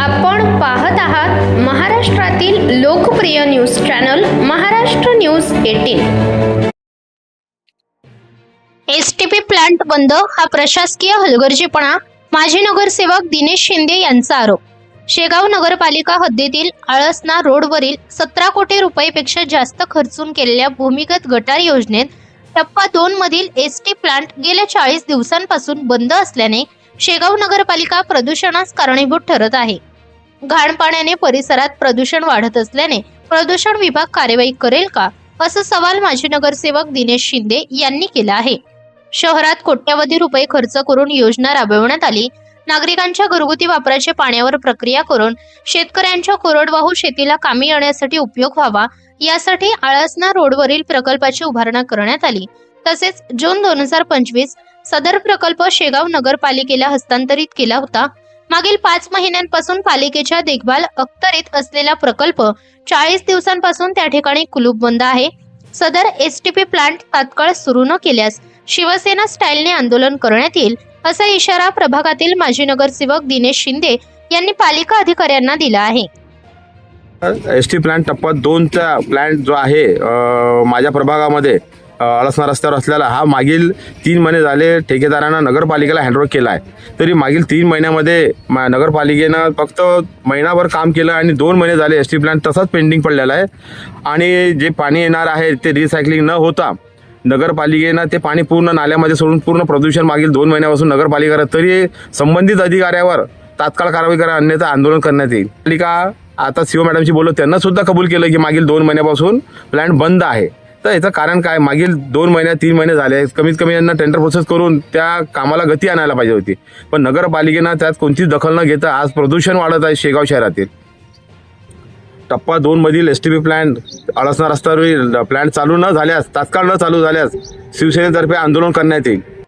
आपण पाहत आहात महाराष्ट्रातील लोकप्रिय news channel Maharashtra news eighteen. S T P plant बंद हा प्रशासकीय हलगर्जीपणा माजी नगरसेवक दिनेश शिंदे यांचा आरोप. शेगाव नगरपालिका हद्दीतील आळसना रोडवरील सतरा कोटी रुपयेपेक्षा जास्त खर्चून केलेल्या भूमिगत गटार योजनेत टप्पा दोन मधील एस टी प्लांट गेल्या चाळीस दिवसांपासून बंद असल्याने शेगाव नगरपालिका प्रदूषणास कारणीभूत ठरत आहे. घाण पाण्याने परिसरात प्रदूषण वाढत असल्याने प्रदूषण विभाग कार्यवाही करेल का? असा सवाल माजी नगरसेवक दिनेश शिंदे यांनी केला आहे. शहरात कोट्यवधी रुपये खर्च करून योजना राबवण्यात आली. नागरिकांच्या घरगुती वापराच्या पाण्यावर प्रक्रिया करून शेतकऱ्यांच्या कोरडवाहू शेतीला कामी येण्यासाठी उपयोग व्हावा यासाठी आळसना रोडवरील प्रकल्पाची उभारणा करण्यात आली. तसेच जून दोन हजार पंचवीस सदर प्रकल्प शेगाव नगरपालिकेला हस्तांतरित केला होता. मागील पाच महिन्यांपासून पालिकेच्या देखभाल अखतरीत असलेला प्रकल्प चाळीस दिवसांपासून त्या ठिकाणी कुलूप बंद आहे. सदर एस टी पी प्लांट तात्काळ सुरू न केल्यास शिवसेना स्टाईलने आंदोलन करण्यात येईल असा इशारा प्रभागातील माजी नगरसेवक दिनेश शिंदे यांनी पालिका अधिकाऱ्यांना दिला आहे. एस टी प्लांट टप्पा दोनचा प्लांट जो आहे माझ्या प्रभागामध्ये अळसना रस्त्यावर असलेला हा मागील तीन महिने झाले ठेकेदारांना नगरपालिकेला हँडओव्हर केला आहे तरी मागील तीन महिन्यामध्ये मा- नगरपालिकेनं फक्त महिनाभर काम केलं आणि दोन महिने झाले एस टी प्लॅन तसाच पेंडिंग पडलेला आहे. आणि जे पाणी येणार आहे ते रिसायकलिंग न होता नगरपालिकेनं ते पाणी पूर्ण नाल्यामध्ये सोडून पूर्ण प्रदूषण मागील दोन महिन्यापासून नगरपालिका तरी संबंधित अधिकाऱ्यावर तात्काळ कारवाई करा अन्यथा आंदोलन करण्यात येईल. पालिका आता सीओ मॅडमशी बोललो त्यांना सुद्धा कबूल केलं की मागील दोन महिन्यापासून प्लॅन बंद आहे. तर याचं कारण काय? मागील दोन महिन्यात तीन महिने झाले कमीत कमी यांना टेंडर प्रोसेस करून त्या कामाला गती आणायला पाहिजे होती. पण नगरपालिकेनं त्यात कोणतीच दखल न घेता आज प्रदूषण वाढत आहे शेगाव शहरातील. टप्पा दोनमधील S T P plant Alasna रस्त्यावरील प्लॅन्ट चालू न झाल्यास तात्काळ न चालू झाल्यास शिवसेनेतर्फे आंदोलन करण्यात येईल.